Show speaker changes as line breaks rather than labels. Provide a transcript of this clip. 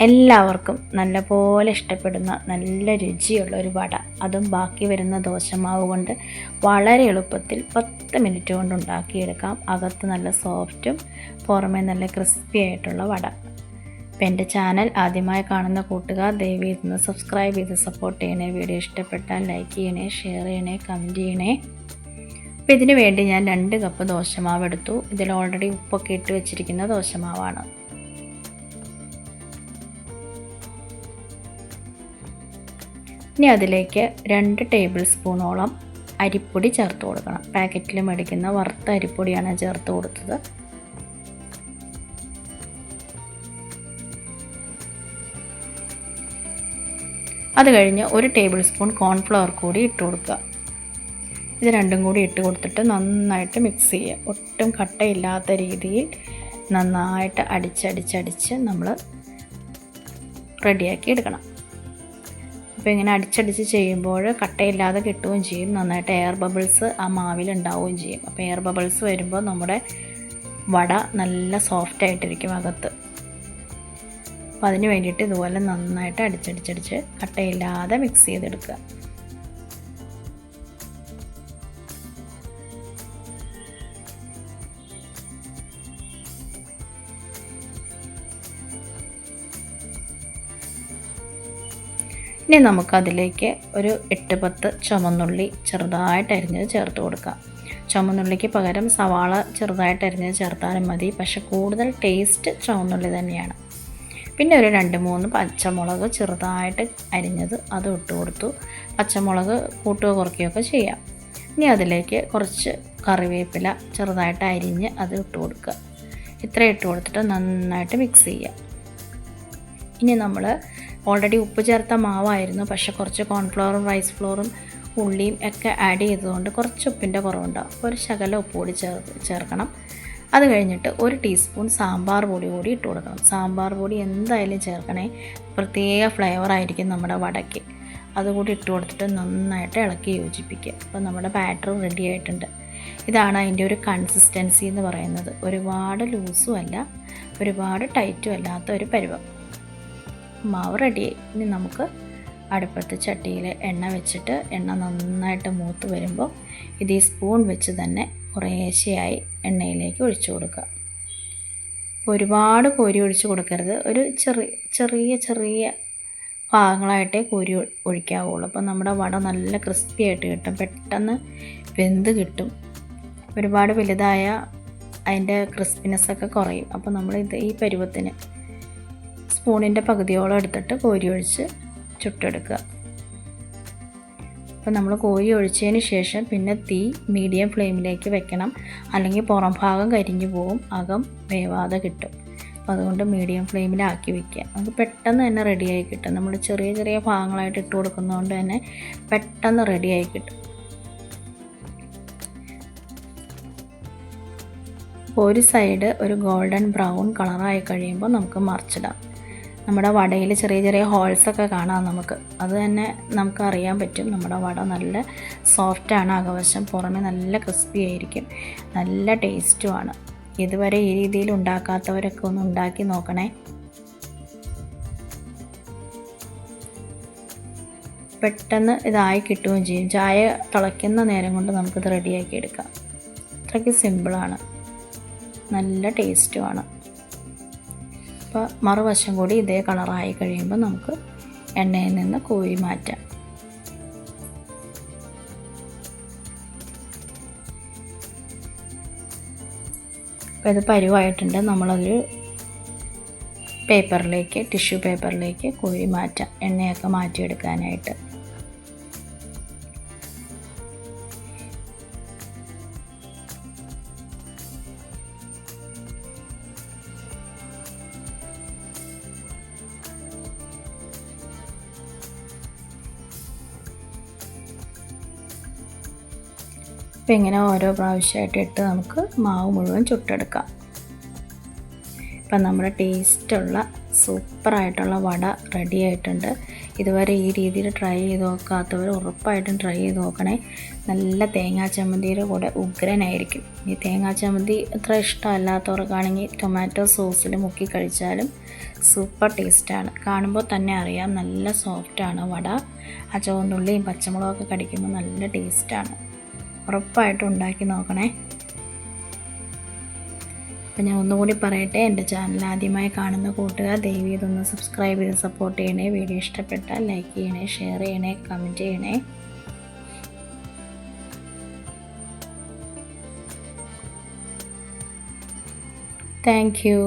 എല്ലാവർക്കും നല്ലപോലെ ഇഷ്ടപ്പെടുന്ന നല്ല രുചിയുള്ള ഒരു വട. അതും ബാക്കി വരുന്ന ദോശമാവ് കൊണ്ട് വളരെ എളുപ്പത്തിൽ പത്ത് മിനിറ്റ് കൊണ്ട് ഉണ്ടാക്കിയെടുക്കാം. അകത്ത് നല്ല സോഫ്റ്റും പുറമേ നല്ല ക്രിസ്പി ആയിട്ടുള്ള വട. അപ്പം എന്റെ ചാനൽ ആദ്യമായി കാണുന്ന കൂട്ടുകാർ ദയവ് ഇതൊന്ന് സബ്സ്ക്രൈബ് ചെയ്ത് സപ്പോർട്ട് ചെയ്യണേ. വീഡിയോ ഇഷ്ടപ്പെട്ടാൽ ലൈക്ക് ചെയ്യണേ ഷെയർ ചെയ്യണേ കമന്റ് ചെയ്യണേ. അപ്പോൾ ഇതിന് വേണ്ടി ഞാൻ രണ്ട് കപ്പ് ദോശമാവ് എടുത്തു. ഇതിൽ ഓൾറെഡി ഉപ്പൊക്കെ ഇട്ട് വെച്ചിരിക്കുന്ന ദോശമാവാണ്. ഇനി അതിലേക്ക് രണ്ട് ടേബിൾ സ്പൂണോളം അരിപ്പൊടി ചേർത്ത് കൊടുക്കണം. പാക്കറ്റിൽ മേടിക്കുന്ന വറുത്ത അരിപ്പൊടിയാണ് ചേർത്ത് കൊടുത്തത്. അത് കഴിഞ്ഞ് ഒരു ടേബിൾ സ്പൂൺ കോൺഫ്ലവർ കൂടി ഇട്ട് കൊടുക്കുക. ഇത് രണ്ടും കൂടി ഇട്ട് കൊടുത്തിട്ട് നന്നായിട്ട് മിക്സ് ചെയ്യുക. ഒട്ടും കട്ടയില്ലാത്ത രീതിയിൽ നന്നായിട്ട് അടിച്ചടിച്ചടിച്ച് നമ്മൾ റെഡിയാക്കി എടുക്കണം. അപ്പോൾ ഇങ്ങനെ അടിച്ചടിച്ച് ചെയ്യുമ്പോൾ കട്ടയില്ലാതെ കിട്ടുകയും ചെയ്യും. നന്നായിട്ട് എയർ ബബിൾസ് ആ മാവിൽ ഉണ്ടാവുകയും ചെയ്യും. അപ്പോൾ എയർ ബബിൾസ് വരുമ്പോൾ നമ്മുടെ വട നല്ല സോഫ്റ്റ് ആയിട്ടിരിക്കും അകത്ത്. അപ്പോൾ അതിന് വേണ്ടിയിട്ട് ഇതുപോലെ നന്നായിട്ട് അടിച്ചടിച്ചടിച്ച് കട്ടയില്ലാതെ മിക്സ് ചെയ്തെടുക്കുക. ഇനി നമുക്കതിലേക്ക് ഒരു എട്ട് പത്ത് ചുമന്നുള്ളി ചെറുതായിട്ട് അരിഞ്ഞത് ചേർത്ത് കൊടുക്കാം. ചുമന്നുള്ളിക്ക് പകരം സവാള ചെറുതായിട്ട് അരിഞ്ഞത് ചേർത്താലും മതി. പക്ഷെ കൂടുതൽ ടേസ്റ്റ് ചുവന്നുള്ളി തന്നെയാണ്. പിന്നെ ഒരു രണ്ട് മൂന്ന് പച്ചമുളക് ചെറുതായിട്ട് അരിഞ്ഞത് അത് ഇട്ട് കൊടുത്തു. പച്ചമുളക് കൂട്ടുക കുറയ്ക്കുകയൊക്കെ ചെയ്യാം. ഇനി അതിലേക്ക് കുറച്ച് കറിവേപ്പില ചെറുതായിട്ട് അരിഞ്ഞ് അത് ഇട്ട് കൊടുക്കുക. ഇത്ര ഇട്ട് കൊടുത്തിട്ട് നന്നായിട്ട് മിക്സ് ചെയ്യുക. ഇനി നമ്മൾ ഓൾറെഡി ഉപ്പ് ചേർത്ത മാവായിരുന്നു. പക്ഷേ കുറച്ച് കോൺഫ്ലവറും റൈസ് ഫ്ലോറും ഉള്ളിയും ഒക്കെ ആഡ് ചെയ്തതുകൊണ്ട് കുറച്ച് ഉപ്പിന്റെ കുറവുണ്ടാകും അപ്പോൾ ഒരു ശകല ഉപ്പ് കൂടി ചേർ ചേർക്കണം. അത് കഴിഞ്ഞിട്ട് ഒരു ടീസ്പൂൺ സാമ്പാർ പൊടി കൂടി ഇട്ട് കൊടുക്കണം. സാമ്പാർ പൊടി എന്തായാലും ചേർക്കണേ. പ്രത്യേക ഫ്ലേവർ ആയിരിക്കും നമ്മുടെ വടയ്ക്ക് അതുകൂടി ഇട്ട് കൊടുത്തിട്ട് നന്നായിട്ട് ഇളക്കി യോജിപ്പിക്കുക. അപ്പോൾ നമ്മുടെ ബാറ്റർ റെഡി ആയിട്ടുണ്ട്. ഇതാണ് അതിന്റെ ഒരു കൺസിസ്റ്റൻസി എന്ന് പറയുന്നത്. ഒരുപാട് ലൂസും അല്ല ഒരുപാട് ടൈറ്റും അല്ലാത്ത ഒരു പരുവം. മാവ് റെഡിയായി ഇനി നമുക്ക് അടുപ്പത്ത് ചട്ടിയിൽ എണ്ണ വെച്ചിട്ട് എണ്ണ നന്നായിട്ട് മൂത്ത് വരുമ്പോൾ ഇത് ഈ സ്പൂൺ വെച്ച് തന്നെ കുറേശ്ശെയായി എണ്ണയിലേക്ക് ഒഴിച്ചു കൊടുക്കുക. അപ്പോൾ ഒരുപാട് കോരി ഒഴിച്ച് കൊടുക്കരുത്. ഒരു ചെറിയ ചെറിയ ചെറിയ ഭാഗങ്ങളായിട്ടേ കോരി ഒഴിക്കാവുള്ളൂ. അപ്പോൾ നമ്മുടെ വട നല്ല ക്രിസ്പി ആയിട്ട് കിട്ടും. പെട്ടെന്ന് വെന്ത് കിട്ടും. ഒരുപാട് വലുതായ അതിന്റെ ക്രിസ്പിനെസ്സൊക്കെ കുറയും. അപ്പോൾ നമ്മൾ ഇത് ഈ പരുവത്തിന് സ്പൂണിന്റെ പകുതിയോളം എടുത്തിട്ട് കോരി ഒഴിച്ച് ചുട്ടെടുക്കുക. അപ്പോൾ നമ്മൾ കോരി ഒഴിച്ചതിന് ശേഷം പിന്നെ തീ മീഡിയം ഫ്ലെയിമിലേക്ക് വെക്കണം. അല്ലെങ്കിൽ പുറം ഭാഗം കരിഞ്ഞു പോകും അകം വേവാതെ കിട്ടും. അപ്പോൾ അതുകൊണ്ട് മീഡിയം ഫ്ലെയിമിലാക്കി വെക്കുക. നമുക്ക് പെട്ടെന്ന് തന്നെ റെഡിയായി കിട്ടും. നമ്മൾ ചെറിയ ചെറിയ ഭാഗങ്ങളായിട്ട് ഇട്ട് കൊടുക്കുന്നതുകൊണ്ട് തന്നെ പെട്ടെന്ന് റെഡിയായി കിട്ടും. ഒരു സൈഡ് ഒരു ഗോൾഡൻ ബ്രൗൺ കളറായി കഴിയുമ്പോൾ നമുക്ക് മറിച്ചിടാം. നമ്മുടെ വടയിൽ ചെറിയ ചെറിയ ഹോൾസൊക്കെ കാണാം നമുക്ക്. അത് തന്നെ നമുക്ക് അറിയാൻ പറ്റും. നമ്മുടെ വട നല്ല സോഫ്റ്റാണ് അകവശം പുറമെ നല്ല ക്രിസ്പി ആയിരിക്കും. നല്ല ടേസ്റ്റുമാണ് ഇതുവരെ ഈ രീതിയിൽ ഉണ്ടാക്കാത്തവരൊക്കെ ഒന്ന് ഉണ്ടാക്കി നോക്കണേ. പെട്ടെന്ന് ഇതായി കിട്ടുകയും ചെയ്യും. ചായ തിളയ്ക്കുന്ന നേരം കൊണ്ട് നമുക്കിത് റെഡിയാക്കി എടുക്കാം. അത്രയ്ക്ക് സിമ്പിളാണ് നല്ല ടേസ്റ്റുമാണ് അപ്പോൾ മറുവശം കൂടി ഇതേ കളറായി കഴിയുമ്പോൾ നമുക്ക് എണ്ണയിൽ നിന്ന് കോഴി മാറ്റാം. അപ്പോൾ ഇത് പരുവായിട്ടുണ്ട്. നമ്മളതൊരു പേപ്പറിലേക്ക് ടിഷ്യൂ പേപ്പറിലേക്ക് കോഴി മാറ്റാം. എണ്ണയൊക്കെ മാറ്റിയെടുക്കാനായിട്ട്. അപ്പോൾ ഇങ്ങനെ ഓരോ പ്രാവശ്യമായിട്ട് ഇട്ട് നമുക്ക് മാവ് മുഴുവൻ ചുട്ടെടുക്കാം. ഇപ്പം നമ്മുടെ ടേസ്റ്റുള്ള സൂപ്പറായിട്ടുള്ള വട റെഡി ആയിട്ടുണ്ട്. ഇതുവരെ ഈ രീതിയിൽ ട്രൈ ചെയ്ത് നോക്കാത്തവർ ഉറപ്പായിട്ടും ട്രൈ ചെയ്ത് നോക്കണേ. നല്ല തേങ്ങാ ചമ്മന്തിയുടെ കൂടെ ഉഗ്രനായിരിക്കും. ഈ തേങ്ങാ ചമ്മന്തി അത്ര ഇഷ്ടമല്ലാത്തവർക്കാണെങ്കിൽ ടൊമാറ്റോ സോസിൽ മുക്കി കഴിച്ചാലും സൂപ്പർ ടേസ്റ്റാണ് കാണുമ്പോൾ തന്നെ അറിയാം നല്ല സോഫ്റ്റാണ് വട. ആ ചുവന്നുള്ളിയും പച്ചമുളകൊക്കെ കടിക്കുമ്പോൾ നല്ല ടേസ്റ്റാണ് ഉറപ്പായിട്ടും ഉണ്ടാക്കി നോക്കണേ. അപ്പം ഞാൻ ഒന്നുകൂടി പറയട്ടെ എന്റെ ചാനൽ ആദ്യമായി കാണുന്ന കൂട്ടുകാർ ദയവ് ഇതൊന്ന് സബ്സ്ക്രൈബ് ചെയ്ത് സപ്പോർട്ട് ചെയ്യണേ. വീഡിയോ ഇഷ്ടപ്പെട്ടാൽ ലൈക്ക് ചെയ്യണേ ഷെയർ ചെയ്യണേ കമന്റ് ചെയ്യണേ. Thank you